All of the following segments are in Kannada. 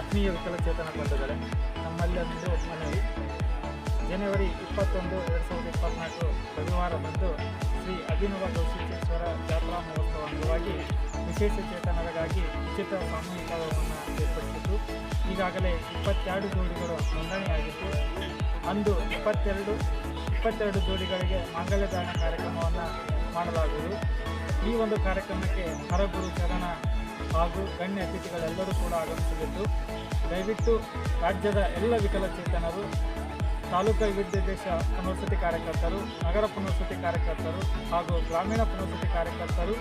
ಆತ್ಮೀಯ ವಿಕಲಚೇತನ ಬಂಧುಗಳೇ ನಮ್ಮಲ್ಲೊಂದು ಮನವಿ ಜನವರಿ ಇಪ್ಪತ್ತೊಂದು, ಎರಡು ಸಾವಿರದ ಇಪ್ಪತ್ನಾಲ್ಕು ರವಿವಾರದಂದು ಶ್ರೀ ಅಭಿನವ ಗೌಶೇಶ್ವರ ಜಾತ್ರಾ ಮಹೋತ್ಸವ ಅಂಗವಾಗಿ ವಿಶೇಷ ಚೇತನರಿಗಾಗಿ ಉಚಿತ ಸಾಮೂಹಿಕವನ್ನು ಏರ್ಪಡಿಸಿದ್ದು, ಈಗಾಗಲೇ ಇಪ್ಪತ್ತೆರಡು ಜೋಡಿಗಳು ನೋಂದಣಿಯಾಗಿದ್ದು, ಅಂದು ಇಪ್ಪತ್ತೆರಡು ಇಪ್ಪತ್ತೆರಡು ಜೋಡಿಗಳಿಗೆ ಮಾಂಗಲ್ಯದಾನ ಕಾರ್ಯಕ್ರಮವನ್ನು ಮಾಡಲಾಗುವುದು. ಈ ಒಂದು ಕಾರ್ಯಕ್ರಮಕ್ಕೆ ಹರಗುರು ಚರಣ ಹಾಗೂ ಗಣ್ಯ ಅತಿಥಿಗಳೆಲ್ಲರೂ ಕೂಡ ಆಗಮಿಸಲಿದ್ದು ದಯವಿಟ್ಟು ರಾಜ್ಯದ ಎಲ್ಲ ವಿಕಲಚೇತನರು, ತಾಲೂಕು ವಿದ್ಯಾಭ್ಯಾಸ ಪುನರ್ವಸತಿ ಕಾರ್ಯಕರ್ತರು, ನಗರ ಪುನರ್ವಸತಿ ಕಾರ್ಯಕರ್ತರು ಹಾಗೂ ಗ್ರಾಮೀಣ ಪುನರ್ವಸತಿ ಕಾರ್ಯಕರ್ತರು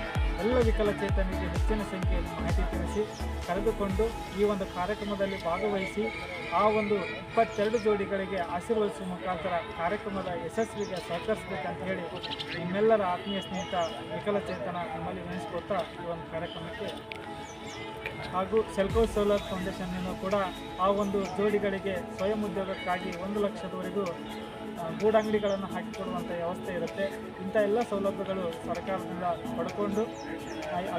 ಎಲ್ಲ ವಿಕಲಚೇತನರಿಗೆ ಹೆಚ್ಚಿನ ಸಂಖ್ಯೆಯಲ್ಲಿ ಮಾಹಿತಿ ತಿಳಿಸಿ ಕರೆದುಕೊಂಡು ಈ ಒಂದು ಕಾರ್ಯಕ್ರಮದಲ್ಲಿ ಭಾಗವಹಿಸಿ ಆ ಒಂದು ಇಪ್ಪತ್ತೆರಡು ಜೋಡಿಗಳಿಗೆ ಆಶೀರ್ವದಿಸುವ ಮುಖಾಂತರ ಕಾರ್ಯಕ್ರಮದ ಯಶಸ್ವಿಗೆ ಸಹಕರಿಸಬೇಕಂತ ಹೇಳಿ ನಿಮ್ಮೆಲ್ಲರ ಆತ್ಮೀಯ ಸ್ನೇಹಿತ ವಿಕಲಚೇತನ ನಮ್ಮಲ್ಲಿ ವಿನಿಸ್ಕೊತಾ ಈ ಒಂದು ಕಾರ್ಯಕ್ರಮಕ್ಕೆ ಹಾಗೂ ಸೆಲ್ಕೋ ಸೋಲಾರ್ ಫೌಂಡೇಶನ್ ಕೂಡ ಆ ಒಂದು ಜೋಡಿಗಳಿಗೆ ಸ್ವಯಂ ಉದ್ಯೋಗಕ್ಕಾಗಿ ಒಂದು ಲಕ್ಷದವರೆಗೂ ಗೂಡಂಗಡಿಗಳನ್ನು ಹಾಕಿಕೊಡುವಂಥ ವ್ಯವಸ್ಥೆ ಇರುತ್ತೆ. ಇಂಥ ಎಲ್ಲ ಸೌಲಭ್ಯಗಳು ಸರ್ಕಾರದಿಂದ ಪಡ್ಕೊಂಡು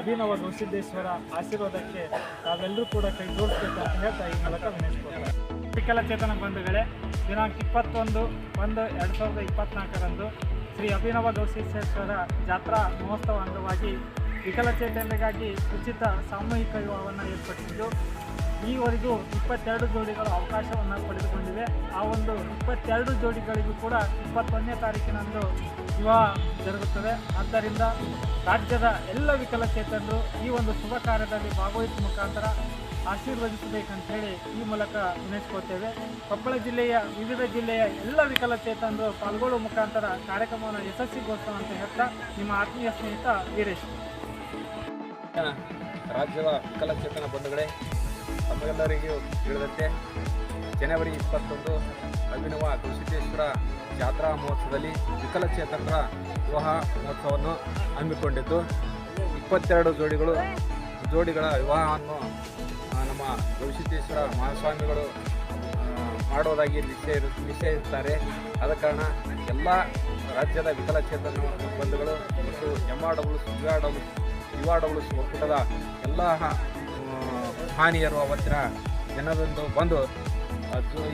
ಅಭಿನವ ಗೌಸಿದ್ದೇಶ್ವರ ಆಶೀರ್ವಾದಕ್ಕೆ ತಾವೆಲ್ಲರೂ ಕೂಡ ಕೈ ಜೋಡಿಸ್ಬೇಕಂತ ಹೇಳ್ತಾ ಈ ಮೂಲಕ ವಿನಿಸ್ಕೊಡ್ತಾರೆ ವಿಕಲಚೇತನ ಬಂಧುಗಳೇ, ದಿನಾಂಕ ಇಪ್ಪತ್ತೊಂದು ಒಂದು ಎರಡು ಸಾವಿರದ ಇಪ್ಪತ್ನಾಲ್ಕರಂದು ಶ್ರೀ ಅಭಿನವ ಗೌಸಿದ್ದೇಶ್ವರ ಜಾತ್ರಾ ಮಹೋತ್ಸವ ಅಂಗವಾಗಿ ವಿಕಲಚೇತನರಿಗಾಗಿ ಉಚಿತ ಸಾಮೂಹಿಕ ವಿವಾಹವನ್ನು ಏರ್ಪಡಿಸಿದ್ದು, ಈವರೆಗೂ ಇಪ್ಪತ್ತೆರಡು ಜೋಡಿಗಳು ಅವಕಾಶವನ್ನು ಪಡೆದುಕೊಂಡಿವೆ. ಆ ಒಂದು ಇಪ್ಪತ್ತೆರಡು ಜೋಡಿಗಳಿಗೂ ಕೂಡ ಇಪ್ಪತ್ತೊಂದನೇ ತಾರೀಕಿನಂದು ವಿವಾಹ ಜರುಗುತ್ತದೆ. ಆದ್ದರಿಂದ ರಾಜ್ಯದ ಎಲ್ಲ ವಿಕಲಚೇತನರು ಈ ಒಂದು ಶುಭ ಕಾರ್ಯದಲ್ಲಿ ಭಾಗವಹಿಸುವ ಮುಖಾಂತರ ಆಶೀರ್ವದಿಸಬೇಕಂತೇಳಿ ಈ ಮೂಲಕ ವಿನಯಿಸ್ಕೊಳ್ತೇವೆ ಕೊಪ್ಪಳ ಜಿಲ್ಲೆಯ, ವಿವಿಧ ಜಿಲ್ಲೆಯ ಎಲ್ಲ ವಿಕಲಚೇತನರು ಪಾಲ್ಗೊಳ್ಳುವ ಮುಖಾಂತರ ಕಾರ್ಯಕ್ರಮವನ್ನು ಯಶಸ್ವಿಗೊಳಿಸೋಣ ಅಂತ ಹೇಳ್ತಾ ನಿಮ್ಮ ಆತ್ಮೀಯ ಸ್ನೇಹಿತ ವೀರೇಶ್. ರಾಜ್ಯದ ವಿಕಲಚೇತನ ಬಂಧುಗಳೇ ತಮಗೆಲ್ಲರಿಗೂ ತಿಳಿದಂತೆ ಜನವರಿ ಇಪ್ಪತ್ತೊಂದು ಅಭಿನವ ಗವಿಸಿದ್ದೇಶ್ವರ ಜಾತ್ರಾ ಮಹೋತ್ಸವದಲ್ಲಿ ವಿಕಲಚೇತನರ ವಿವಾಹ ಮಹೋತ್ಸವವನ್ನು ಹಮ್ಮಿಕೊಂಡಿದ್ದು, ಇಪ್ಪತ್ತೆರಡು ಜೋಡಿಗಳು, ಜೋಡಿಗಳ ವಿವಾಹವನ್ನು ನಮ್ಮ ಗವಿಸಿದ್ದೇಶ್ವರ ಮಹಾಸ್ವಾಮಿಗಳು ಮಾಡೋದಾಗಿ ನಿಶ್ಚಯ, ನಿಶ್ಚಯಿಸುತ್ತಾರೆ. ಆದ ಕಾರಣ ಎಲ್ಲ ರಾಜ್ಯದ ವಿಕಲಚೇತನ ಬಂಧುಗಳು ಮತ್ತು M R ಡಬ್ಲ್ಯೂಸ್ you are ಡಬ್ಲ್ಯೂಸ್ you are ಡಬ್ಲ್ಯೂಸ್ ಒಕ್ಕೂಟದ ಎಲ್ಲ ಹಾನಿಯರು ಅವತ್ತಿನ ಜನರಂದು ಬಂದು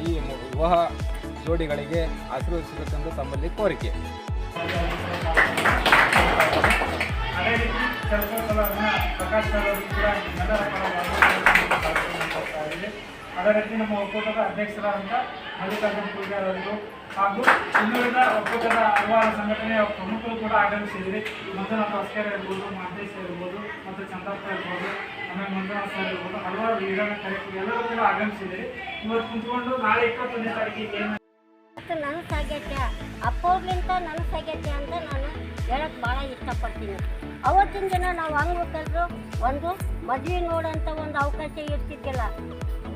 ಈ ವಿವಾಹ ಜೋಡಿಗಳಿಗೆ ಆಶೀರ್ವದಿಸಬೇಕೆಂದು ತಮ್ಮಲ್ಲಿ ಕೋರಿಕೆ. ಅದೇ ರೀತಿ ನಮ್ಮ ಒಕ್ಕೂಟದ ಅಧ್ಯಕ್ಷರಾದಂಥ ಮಲ್ಲಿಕಾರ್ಜುನ ಪೂಜಾರ್ ಅವರಿಗೂ ಹಾಗೂ ಇನ್ನುಳಿದ ಒಕ್ಕೂಟದ ಹಲವಾರು ಸಂಘಟನೆಯ ಪ್ರಮುಖರು ಕೂಡ ಆಗಮಿಸಿದ್ದೀರಿ ಮಂಜುನಾಥ ಹೊಸ್ಕರ್ ಇರ್ಬೋದು ಮಹಂತೇಶ್ ಇರ್ಬೋದು, ಮತ್ತು ಚಂದ್ರಪ್ಪ ಇರ್ಬೋದು, ಆಮೇಲೆ ಮಂಜುನಾಥ್ ಸರ್ ಇರ್ಬೋದು, ಹಲವಾರು ವೀರಣ್ಣ ಕರೆಕ್ಟ್ ಎಲ್ಲರೂ ಕೂಡ ಆಗಮಿಸಿದ್ದೀರಿ ಇವತ್ತು ಕುಂತ್ಕೊಂಡು ನಾಳೆ ಇಪ್ಪತ್ತೊಂದನೇ ತಾರೀಕಿಗೆ ಏನು ನನ್ನ ಸಾಗತ್ಯ ಅಪ್ಪೋಗ್ಲಿಂತ ನನ್ನ ಸಾಗತ್ಯ ಅಂತ ನಾನು ಹೇಳಕ್ಕೆ ಭಾಳ ಇಷ್ಟಪಡ್ತೀನಿ. ಅವತ್ತಿನ ದಿನ ನಾವು ಕಲ್ರು ಒಂದು ಮದುವೆ ನೋಡೋಂಥ ಒಂದು ಅವಕಾಶ ಇರ್ತಿದ್ದಿಲ್ಲ.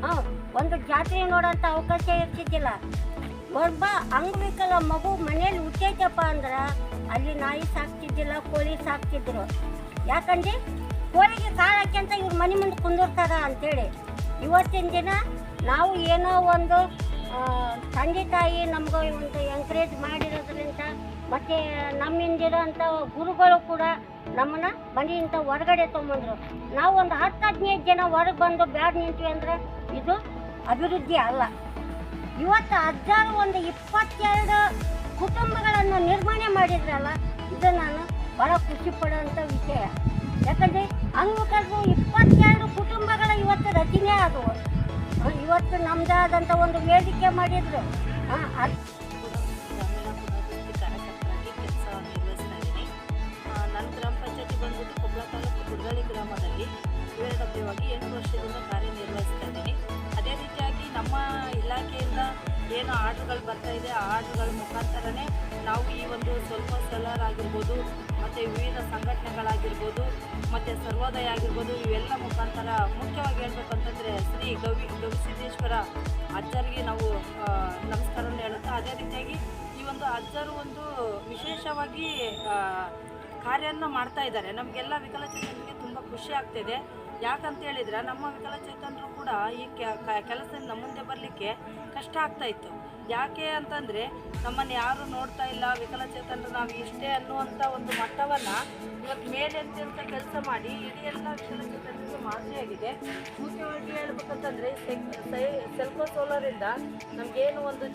ಹಾಂ, ಒಂದು ಜಾತ್ರೆ ನೋಡೋಂಥ ಅವಕಾಶ ಇರ್ತಿದ್ದಿಲ್ಲ. ಒಬ್ಬ ಅಂಗವಿಕಲ ಮಗು, ಮನೇಲಿ ಹುಟ್ಟೈತಪ್ಪ ಅಂದ್ರೆ ಅಲ್ಲಿ ನಾಯಿ ಸಾಕ್ತಿದ್ದಿಲ್ಲ, ಕೋಳಿ ಸಾಕ್ತಿದ್ರು. ಯಾಕಂದ್ರೆ ಕೋಳಿಗೆ ಕಾಳು ಹಾಕ್ಯಂತ ಇವ್ರ ಮನೆ ಮುಂದೆ ಕುಂದಿರ್ತಾರ ಅಂತೇಳಿ. ಇವತ್ತಿನ ದಿನ ನಾವು ಏನೋ ಒಂದು ತಂದೆ ತಾಯಿ ನಮ್ಗೆ ಒಂದು ಎಂಕರೇಜ್ ಮಾಡಿರೋದ್ರಿಂದ, ಮತ್ತು ನಮ್ಮಿಂದಿರೋಂಥ ಗುರುಗಳು ಕೂಡ ನಮ್ಮನ್ನ ಮನೆಯಿಂದ ಹೊರಗಡೆ ತೊಗೊಂಬಂದರು. ನಾವು ಒಂದು ಹತ್ತು ಹದಿನೈದು ಜನ ಹೊರಗೆ ಬಂದು ಬ್ಯಾಡ್ ನಿಂತೀವಿ ಅಂದರೆ ಇದು ಅಭಿವೃದ್ಧಿ ಅಲ್ಲ. ಇವತ್ತು ಹದಿನಾರು ಒಂದು ಇಪ್ಪತ್ತೆರಡು ಕುಟುಂಬಗಳನ್ನು ನಿರ್ಮಾಣ ಮಾಡಿದ್ರಲ್ಲ, ಇದು ನಾನು ಭಾಳ ಖುಷಿ ಪಡುವಂಥ ವಿಷಯ. ಯಾಕಂದರೆ ಅಂಗವಿಕಲರು ಇಪ್ಪತ್ತೆರಡು ಕುಟುಂಬಗಳ ಇವತ್ತು ರಚನೆ ಆದವು. ಇವತ್ತು ನಮ್ಮದೇ ಆದಂಥ ಒಂದು ವೇದಿಕೆ ಮಾಡಿದರು. ಹಾಂ ಗ್ರಾಮ ಗ್ರಾಮದಲ್ಲಿ ಏನು ಆರ್ಡ್ರ್ಗಳು ಬರ್ತಾ ಇದೆ, ಆ ಆರ್ಡ್ರ್ಗಳ ಮುಖಾಂತರನೇ ನಾವು ಈ ಒಂದು ಸ್ವಲ್ಪ ಸೆಲ್ಲರ್ ಆಗಿರ್ಬೋದು, ಮತ್ತು ವಿವಿಧ ಸಂಘಟನೆಗಳಾಗಿರ್ಬೋದು, ಮತ್ತು ಸರ್ವೋದಯ ಆಗಿರ್ಬೋದು, ಇವೆಲ್ಲ ಮುಖಾಂತರ ಮುಖ್ಯವಾಗಿ ಹೇಳ್ಬೇಕಂತಂದರೆ ಶ್ರೀ ಗವಿ ಗವಿಸಿದ್ದೇಶ್ವರ ಅಜ್ಜರಿಗೆ ನಾವು ನಮಸ್ಕಾರವನ್ನು ಹೇಳುತ್ತೆ, ಅದೇ ರೀತಿಯಾಗಿ ಈ ಒಂದು ಅಜ್ಜರು ಒಂದು ವಿಶೇಷವಾಗಿ ಕಾರ್ಯವನ್ನು ಮಾಡ್ತಾ ಇದ್ದಾರೆ. ನಮಗೆಲ್ಲ ವಿಕಲಚೇತನರಿಗೆ ತುಂಬ ಖುಷಿ ಆಗ್ತಿದೆ. ಯಾಕಂತ ಹೇಳಿದ್ರೆ ನಮ್ಮ ವಿಕಲಚೇತನರು ಕೂಡ ಈ ಕೆಲಸದಿಂದ ಮುಂದೆ ಬರಲಿಕ್ಕೆ ಕಷ್ಟ ಆಗ್ತಾ ಇತ್ತು. ಯಾಕೆ ಅಂತಂದರೆ ನಮ್ಮನ್ನು ಯಾರು ನೋಡ್ತಾ ಇಲ್ಲ ವಿಕಲಚೇತನರು ನಾವು ಇಷ್ಟೇ ಅನ್ನುವಂಥ ಒಂದು ಮಟ್ಟವನ್ನು ಇವತ್ತು ಮೇಲೆ ಅಂತ ಕೆಲಸ ಮಾಡಿ ಇಡೀ ಎಲ್ಲ ವಿಕಲಚೇತನರಿಗೆ ಮಾದರಿಯಾಗಿದೆ ಮುಖ್ಯವಾಗಿ ಹೇಳ್ಬೇಕಂತಂದರೆ ಸೆಲ್ಕೋ ಸೋಲಾರಿಂದ ನಮಗೇನು ಒಂದು